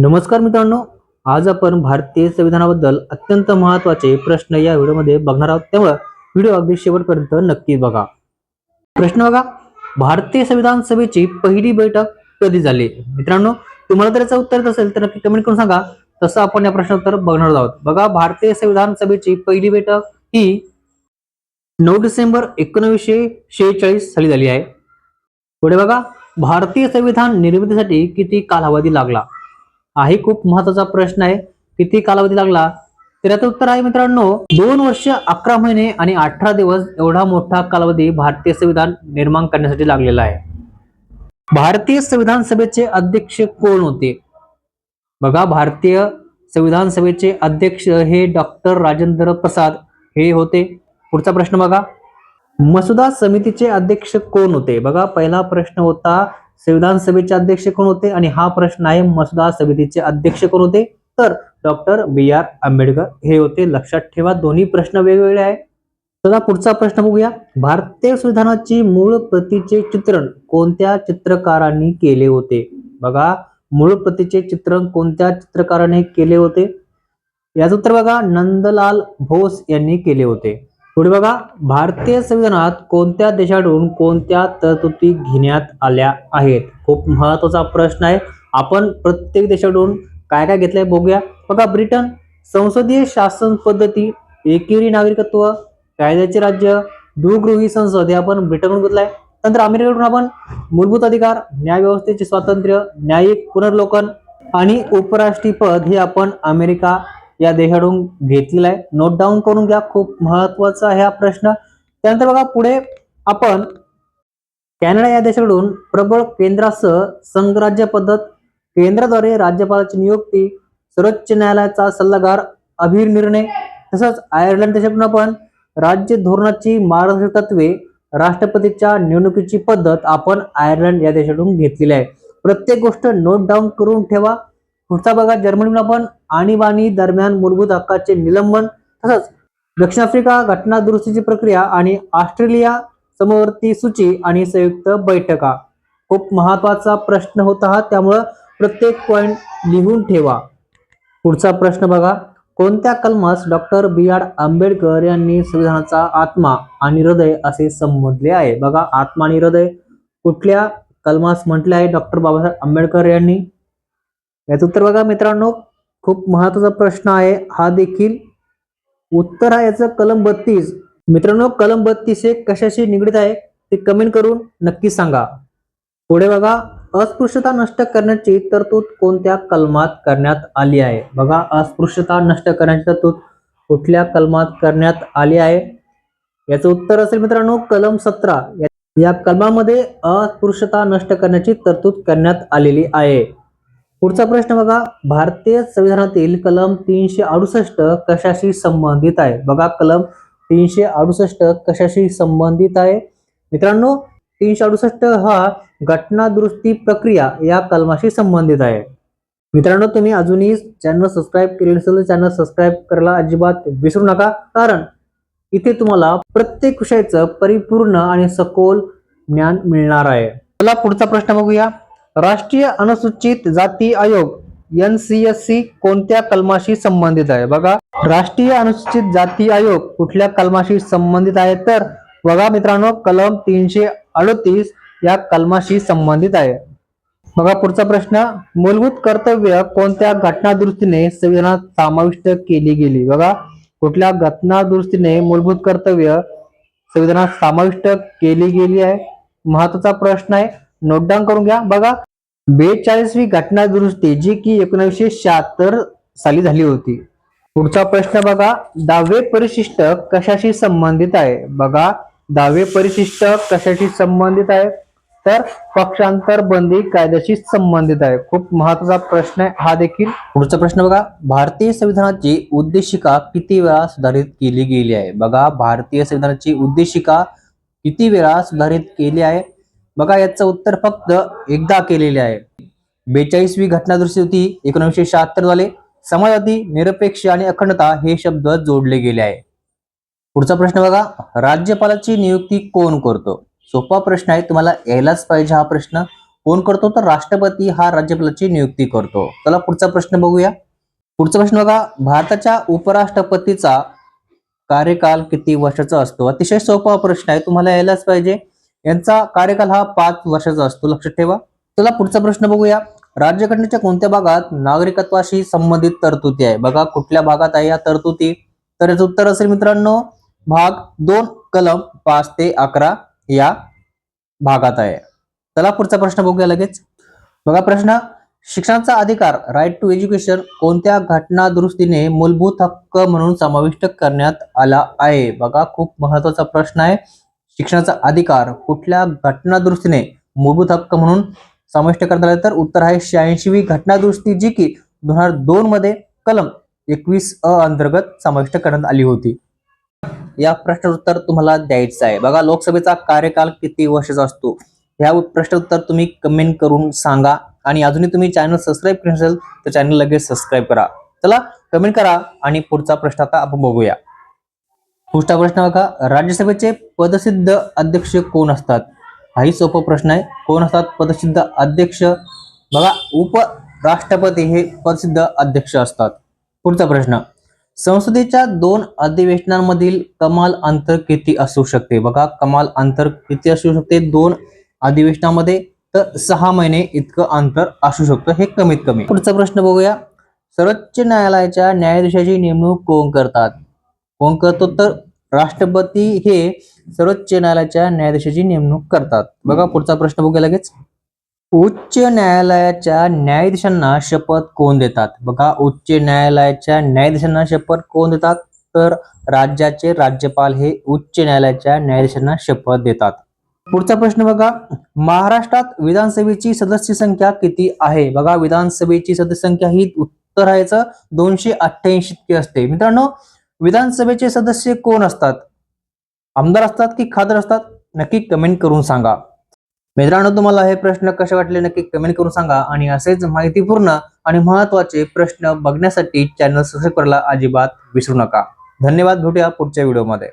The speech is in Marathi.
नमस्कार मित्रांनो आज आपण भारतीय संविधानाबद्दल अत्यंत महत्त्वाचे प्रश्न या व्हिडिओमध्ये बघणार आहोत. त्यामुळे व्हिडिओ अगदी शेवटपर्यंत नक्की बघा. प्रश्न बघा भारतीय संविधान सभेची पहिली बैठक कधी झाली? मित्रांनो तुम्हाला जर याचं उत्तर असेल तर नक्की कमेंट करून सांगा. तसं आपण या प्रश्नाचं उत्तर बघणार आहोत. बघा भारतीय संविधान सभेची पहिली बैठक ही नऊ डिसेंबर एकोणीसशे शेहेचाळीस साली झाली आहे. पुढे बघा भारतीय संविधान निर्मितीसाठी किती कालावधी लागला? हाही खूप महत्त्वाचा प्रश्न आहे. किती कालावधी लागला? तर याचं उत्तर आहे मित्रांनो दोन वर्ष अकरा महिने आणि अठरा दिवस एवढा मोठा कालावधी भारतीय संविधान निर्माण करण्यासाठी लागलेला आहे. भारतीय संविधान सभेचे अध्यक्ष कोण होते? बघा भारतीय संविधान सभेचे अध्यक्ष हे डॉक्टर राजेंद्र प्रसाद हे होते. पुढचा प्रश्न बघा. मसुदा समितीचे अध्यक्ष कोण होते? बघा पहिला प्रश्न होता संविधान सभेचे अध्यक्ष कोण होते? आणि हा प्रश्न आहे मसुदा समितीचे अध्यक्ष कोण होते? तर डॉक्टर बी आर आंबेडकर. हे होते लक्षात ठेवा दोन्ही प्रश्न वेगवेगळे आहे चला पुढचा प्रश्न बघूया. भारतीय संविधानाची मूळ प्रतीचे चित्रण कोणत्या चित्रकारांनी केले होते? बघा मूळ प्रतीचे चित्रण कोणत्या चित्रकाराने केले होते? याचं उत्तर बघा नंदलाल भोस यांनी केले होते. पुढे बघा भारतीय संविधानात कोणत्या देशाकडून कोणत्या तरतुदी घेण्यात आल्या आहेत? खूप महत्त्वाचा प्रश्न आहे. आपण प्रत्येक देशाकडून काय काय घेतलंय बघूया. बघा ब्रिटन संसदीय शासन पद्धती एकेरी नागरिकत्व कायद्याचे राज्य दुगृही संसद हे आपण ब्रिटनकडून घेतलंय. नंतर अमेरिकेकडून आपण मूलभूत अधिकार न्याय व्यवस्थेचे स्वातंत्र्य न्यायिक पुनर्लोकन आणि उपराष्ट्रीय पद हे आपण अमेरिका या देशाकडून घेतलेला आहे. नोट डाऊन करून घ्या खूप महत्त्वाचा आहे हा प्रश्न. त्यानंतर बघा पुढे आपण कॅनडा या देशाकडून प्रबळ केंद्रासह संघराज्य पद्धत केंद्राद्वारे राज्यपालाची नियुक्ती सर्वोच्च न्यायालयाचा सल्लागार अभिर निर्णय तसंच आयर्लंड देशाकडून आपण राज्य धोरणाची मार्गदर्शक तत्वे राष्ट्रपतीच्या निवडणुकीची पद्धत आपण आयर्लंड या देशाकडून घेतलेली आहे. प्रत्येक गोष्ट नोट डाऊन करून ठेवा. पुढचा बघा जर्मनीहून आपण आणीबाणी दरम्यान मूलभूत हक्काचे निलंबन तसंच दक्षिण आफ्रिका घटना दुरुस्तीची प्रक्रिया आणि ऑस्ट्रेलिया समवर्ती सूची आणि संयुक्त बैठका. खूप महत्त्वाचा प्रश्न होता हा त्यामुळं प्रत्येक पॉइंट लिहून ठेवा. पुढचा प्रश्न बघा. कोणत्या कलमास डॉक्टर बी आर आंबेडकर यांनी संविधानाचा आत्मा आणि हृदय असे संबोधले आहे? बघा आत्मा आणि हृदय कुठल्या कलमास म्हटले आहे डॉक्टर बाबासाहेब आंबेडकर यांनी? याचं उत्तर बघा मित्रांनो खूप महत्त्वाचा प्रश्न आहे. हा देखील उत्तर आहे याचं कलम बत्तीस. मित्रांनो कलम बत्तीस हे कशाशी निगडीत आहे ते कमेंट करून नक्की सांगा. पुढे बघा अस्पृश्यता नष्ट करण्याची तरतूद कोणत्या कलमात करण्यात आली आहे? बघा अस्पृश्यता नष्ट करण्याची तरतूद कुठल्या कलमात करण्यात आली आहे? याचं उत्तर असेल मित्रांनो कलम सतरा. या कलमामध्ये अस्पृश्यता नष्ट करण्याची तरतूद करण्यात आलेली आहे. पुढचा प्रश्न बघा. भारतीय संविधानातील कलम तीनशे अडुसष्ट कशाशी संबंधित आहे? बघा कलम तीनशे अडुसष्ट कशाशी संबंधित आहे? मित्रांनो तीनशे अडुसष्ट हा घटना दुरुस्ती प्रक्रिया या कलमाशी संबंधित आहे. मित्रांनो तुम्ही अजूनही चॅनल सबस्क्राईब केले नसेल तर चॅनल सबस्क्राईब करायला अजिबात विसरू नका. कारण इथे तुम्हाला प्रत्येक विषयाचं परिपूर्ण आणि सखोल ज्ञान मिळणार आहे. चला पुढचा प्रश्न बघूया. राष्ट्रीय अनुसूचित जाती आयोग एन सी एस सी कोणत्या कलमाशी संबंधित आहे? बघा राष्ट्रीय अनुसूचित जाती आयोग कुठल्या कलमाशी संबंधित आहे? तर बघा मित्रांनो कलम तीनशे अडतीस या कलमाशी संबंधित आहे. बघा पुढचा प्रश्न मूलभूत कर्तव्य कोणत्या घटना दुरुस्तीने संविधानात समाविष्ट केली गेली? बघा कुठल्या घटना दुरुस्तीने मूलभूत कर्तव्य संविधानात समाविष्ट केली गेली आहे? महत्त्वाचा प्रश्न आहे नोट डाऊन करून घ्या. बघा बेचाळीसवी घटना दुरुस्ती जी की एकोणीसशे शहात्तर साली झाली होती. पुढचा प्रश्न बघा दहावे परिशिष्ट कशाशी संबंधित आहे? बघा दहावे परिशिष्ट कशाशी संबंधित आहे? तर पक्षांतर बंदी कायद्याशी संबंधित आहे. खूप महत्त्वाचा प्रश्न आहे. हा देखील. पुढचा प्रश्न बघा भारतीय संविधानाची उद्देशिका किती वेळा सुधारित केली गेली आहे? बघा भारतीय संविधानाची उद्देशिका किती वेळा सुधारित केली आहे? बघा याचं उत्तर फक्त एकदा केलेले आहे. बेचाळीसवी घटना दुरुस्ती होती एकोणीसशे शहात्तर वाले. समाजवादी निरपेक्ष आणि अखंडता हे शब्द जोडले गेले आहे. पुढचा प्रश्न बघा राज्यपालाची नियुक्ती कोण करतो? सोपा प्रश्न आहे तुम्हाला यायलाच पाहिजे हा प्रश्न. कोण करतो? तर राष्ट्रपती हा राज्यपालाची नियुक्ती करतो. चला पुढचा प्रश्न बघूया. पुढचा प्रश्न बघा भारताच्या उपराष्ट्रपतीचा कार्यकाल किती वर्षाचा असतो? अतिशय सोपा प्रश्न आहे तुम्हाला यायलाच पाहिजे. यांचा कार्यकाल हा पाच वर्षाचा असतो. लक्षात ठेवा. चला पुढचा प्रश्न बघूया. राज्यघटनेच्या कोणत्या भागात नागरिकत्वाशी संबंधित तरतुदी आहे? बघा कुठल्या भागात आहे या तरतुदी? तर याचं उत्तर असेल मित्रांनो भाग दोन कलम पाच ते अकरा या भागात आहे. चला पुढचा प्रश्न बघूया लगेच. बघा प्रश्न शिक्षणाचा अधिकार राईट टू एज्युकेशन कोणत्या घटना दुरुस्तीने मूलभूत हक्क म्हणून समाविष्ट करण्यात आला आहे? बघा खूप महत्त्वाचा प्रश्न आहे. शिक्षणाचा अधिकार कुठल्या घटनादुरुस्तीने मूलभूत हक्क म्हणून समाविष्ट करण्यात आला? तर उत्तर आहे शहाऐंशीवी घटनादुरुस्ती जी की दोन हजार दोन मध्ये कलम एकवीस अ अंतर्गत समाविष्ट करण्यात आली होती. या प्रश्नाचं उत्तर तुम्हाला द्यायचं आहे. बघा लोकसभेचा कार्यकाल किती वर्षाचा असतो? ह्या प्रश्न उत्तर तुम्ही कमेंट करून सांगा आणि अजूनही तुम्ही चॅनल सबस्क्राईब केलं असेल तर चॅनल लगेच सबस्क्राईब करा. चला कमेंट करा आणि पुढचा प्रश्न आता आपण बघूया. पुढचा प्रश्न बघा. राज्यसभेचे पदसिद्ध अध्यक्ष कोण असतात? हाही सोपा प्रश्न आहे. कोण असतात? पदसिद्ध अध्यक्ष. बघा उपराष्ट्रपती हे पदसिद्ध अध्यक्ष असतात. पुढचा प्रश्न. संसदेच्या दोन अधिवेशनांमधील कमाल अंतर किती असू शकते? बघा कमाल अंतर किती असू शकते? दोन अधिवेशनामध्ये तर सहा महिने इतकं अंतर असू शकतं. हे कमीत कमी. पुढचा प्रश्न बघूया. सर्वोच्च न्यायालयाच्या न्यायाधीशाची नेमणूक कोण करतात? कोण करतो? तर राष्ट्रपती हे सर्वोच्च न्यायालयाच्या न्यायाधीशाची नेमणूक करतात. बघा पुढचा प्रश्न बघूया लगेच. उच्च न्यायालयाच्या न्यायाधीशांना शपथ कोण देतात? बघा उच्च न्यायालयाच्या न्यायाधीशांना शपथ कोण देतात? तर राज्याचे राज्यपाल हे उच्च न्यायालयाच्या न्यायाधीशांना शपथ देतात. पुढचा प्रश्न बघा. महाराष्ट्रात विधानसभेची सदस्य संख्या किती आहे? बघा विधानसभेची सदस्य संख्या ही उत्तर आहेचं दोनशे अठ्ठ्याऐंशी इतकी असते. मित्रांनो विधानसभेचे सदस्य कोण असतात? आमदार असतात की खासदार असतात? नक्की कमेंट करून सांगा. मित्रांनो तुम्हाला हे प्रश्न कसे वाटले नक्की कमेंट करून सांगा आणि असेच माहितीपूर्ण आणि महत्त्वाचे प्रश्न बघण्यासाठी चॅनल सबस्क्राईब करायला अजिबात विसरू नका. धन्यवाद भेटूया पुढच्या व्हिडिओमध्ये